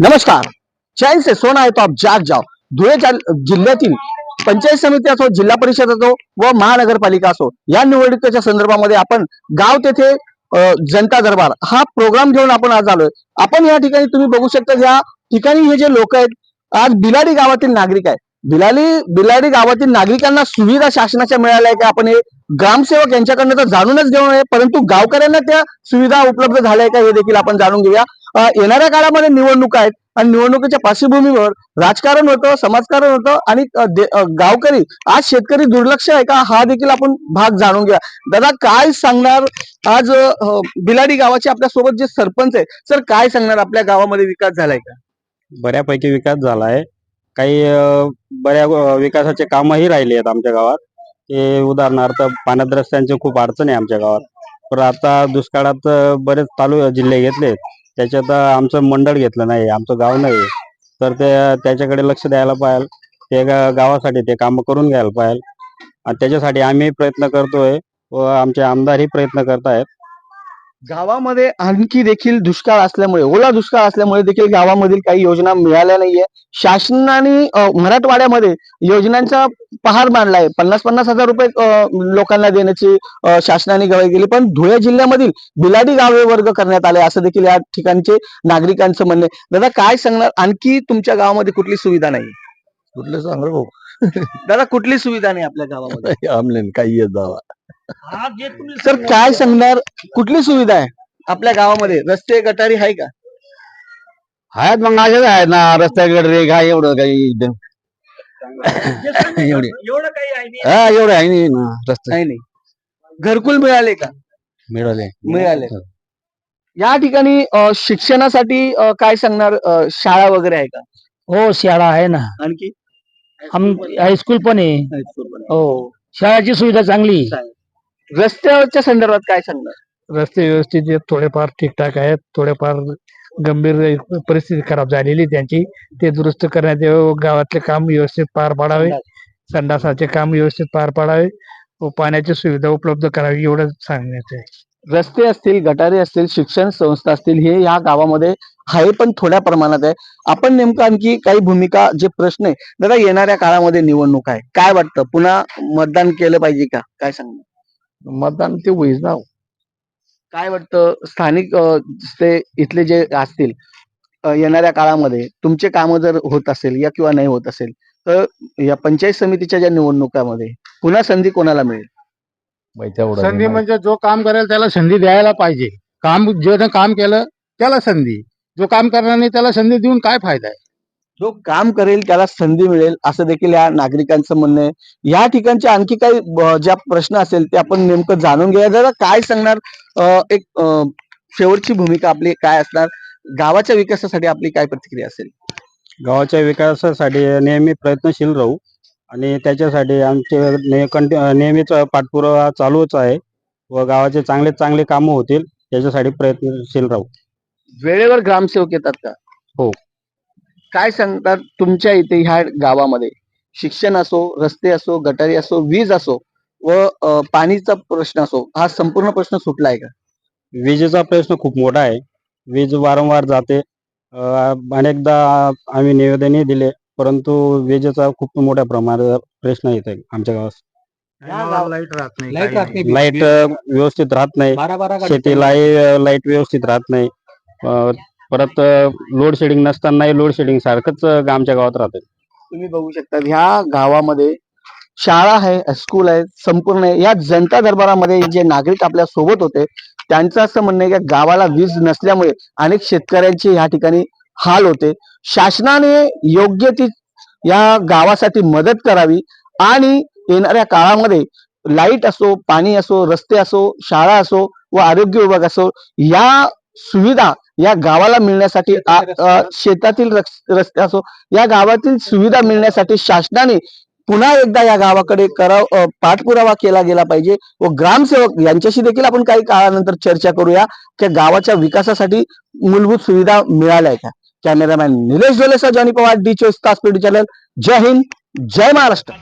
नमस्कार. चैन से सोना है तो आप जाग जाओ. धुळे जिल्ह्यातील पंचायत समिती असो जिल्हा परिषद असो व महानगरपालिका असो या निवडणुकीच्या संदर्भामध्ये आपण गाव तेथे जनता दरबार हा प्रोग्राम घेऊन आपण आज आलोय. आपण या ठिकाणी तुम्ही बघू शकता या ठिकाणी हे जे लोक आहेत आज बिलाडी गावातील नागरिक आहेत. बिलाली बिलाडी गावातील नागरिकांना सुविधा शासनाच्या मिळाल्या का? आपण हे ग्रामसेवक यांच्याकडनं तर जाणूनच घेऊन नये परंतु गावकऱ्यांना त्या सुविधा उपलब्ध झाल्या का हे देखील आपण जाणून घेऊया. येणाऱ्या काळामध्ये निवडणुका आहेत आणि निवडणुकीच्या पार्श्वभूमीवर राजकारण होतं समाजकारण होतं आणि गावकरी आज शेतकरी दुर्लक्ष आहे का? हा देखील आपण भाग जाणून घ्या दादा काय सांगणार आज बिलाडी गावाचे आपल्यासोबत जे सरपंच आहे सर काय सांगणार? आपल्या गावामध्ये विकास झालाय का? बऱ्यापैकी विकास झाला आहे काही बऱ्या विकासाचे कामही राहिले आहेत आमच्या गावात. ते उदाहरणार्थ पाण्यात रस्त्यांची खूप अडचण आहे आमच्या गावात. पण आता दुष्काळात बरेच तालु जिल्हे घेतले त्याच्यात आमचं मंडळ घेतलं नाही आमचं गाव नाही. तर ते त्याच्याकडे लक्ष द्यायला पाहिजे ते गावासाठी ते काम करून घ्यायला पाहिजे आणि त्याच्यासाठी आम्ही प्रयत्न करतोय व आमचे आमदारही प्रयत्न करतायत. गावामध्ये आणखी देखील दुष्काळ असल्यामुळे ओला दुष्काळ असल्यामुळे देखील गावामधील काही योजना मिळाल्या नाहीये. शासनाने मराठवाड्यामध्ये योजनांचा पहार मांडलाय. पन्नास पन्नास हजार रुपये लोकांना देण्याची शासनाने गवाही केली पण धुळे जिल्ह्यामधील बिलाडी गावे वर्ग करण्यात आले असं देखील या ठिकाणचे नागरिकांचं म्हणणं आहे. दादा काय सांगणार? आणखी तुमच्या गावामध्ये कुठली सुविधा नाही? कुठलं सांग? भाऊ दादा कुठली सुविधा नाही आपल्या गावामध्ये? आमलेन काही येत जावा. सर काय सांगणार? कुठली सुविधा आहे? आपल्या गावामध्ये रस्ते गटारी आहे का? आहेत मग असेच आहेत ना. रस्त्याकडे रे काय एवढं काही इथं. एवढे. हा एवढं आहे नाही ना रस्ते. नाही नाही. घरकुल मिळाले का? मिळाले. मिळाले. या ठिकाणी अ, शिक्षणासाठी अ, काय सांगणार अ, शाळा वगैरे आहे का? हो शाळा आहे ना. आणखी? हम हायस्कूल पण आहे. हो. शाळाची सुविधा चांगली. रस्त्याच्या संदर्भात काय सांगणार? रस्ते व्यवस्थित आहेत, थोडेफार ठीकठाक आहेत थोडेफार गंभीर परिस्थिती खराब झालेली आहे त्यांची. ते दुरुस्त करण्यात यावं गावातले काम व्यवस्थित पार पाडावे. संडासाचे काम व्यवस्थित पार पाडावे व पाण्याची सुविधा उपलब्ध करावी एवढं सांगण्याचं आहे रस्ते असतील गटारे असतील शिक्षण संस्था असतील हे या गावामध्ये आहे पण थोड्या प्रमाणात आहे. आपण नेमकं आणखी काही भूमिका जे प्रश्न आहे दादा येणाऱ्या काळामध्ये निवडणूक आहे. काय वाटतं? पुन्हा मतदान केलं पाहिजे का? काय सांगणार? मतदान ते होईच ना काय वाटतं स्थानिक अ, ते इथले जे असतील अ, येणाऱ्या काळामध्ये तुमचे कामं जर होत असेल या किंवा नाही होत असेल तर या पंचायत समितीच्या ज्या निवडणुकामध्ये पुन्हा संधी कोणाला मिळेल? संधी म्हणजे जो काम करेल त्याला संधी द्यायला पाहिजे. काम ज्यानं काम केलं त्याला संधी. जो काम करणार नाही त्याला संधी देऊन काय फायदा आहे? जो काम करेल त्याला संधी मिळेल असं देखील या नागरिकांचं म्हणणं आहे. या ठिकाणचे आणखी काही ज्या प्रश्न असेल ते आपण नेमकं जाणून घेऊया. जरा काय सांगणार एक शेवटची भूमिका आपली काय असणार? गावाच्या विकासासाठी आपली काय प्रतिक्रिया असेल? गावाच्या विकासासाठी नेहमी प्रयत्नशील राहू आणि त्याच्यासाठी आमचे नेहमीच पाठपुरावा चालूच आहे व गावाचे चांगले चांगले कामं होतील त्याच्यासाठी प्रयत्नशील राहू. वेळेवर ग्रामसेवक येतात का? हो. काय सांगतात तुमच्या इथे ह्या गावामध्ये? शिक्षण असो रस्ते असो गटारी असो वीज असो व पाणीचा प्रश्न असो हा संपूर्ण प्रश्न सुटला आहे का? विजेचा प्रश्न खूप मोठा आहे. वीज वारंवार जाते. अनेकदा आम्ही निवेदनही दिले परंतु विजेचा खूप मोठ्या प्रमाणात प्रश्न येत आमच्या गावात. लाइट राहत नाही लाइट व्यवस्थित राहत नाही. बारा बारा शेतीला लाइट व्यवस्थित राहत नाही. परत लोड शेडिंग नसतानाही लोड शेडिंग सारखंच आमच्या गावात राहते तुम्ही बघू शकता ह्या गावामध्ये शाळा आहे स्कूल आहे संपूर्ण आहे. या जनता दरबारामध्ये जे नागरिक आपल्यासोबत होते त्यांचं असं म्हणणं आहे की गावाला वीज नसल्यामुळे अनेक शेतकऱ्यांचे या ठिकाणी हाल होते. शासनाने योग्य ती या गावासाठी मदत करावी आणि येणाऱ्या काळामध्ये लाइट असो पाणी असो रस्ते असो शाळा असो व आरोग्य विभाग असो या सुविधा या गावाला मिळण्यासाठी शेतातील रस- रस्ते असो या गावातील सुविधा मिळण्यासाठी शासनाने पुन्हा एकदा या गावाकडे कराव पाठपुरावा केला गेला पाहिजे व ग्रामसेवक यांच्याशी देखील आपण काही काळानंतर चर्चा करूया की गावाच्या विकासासाठी मूलभूत सुविधा मिळाल्या का? कॅमेरामॅन निलेश जोलेसह जॉनी पवार डी चोवीस तास पीडी चॅनल जय हिंद जय महाराष्ट्र.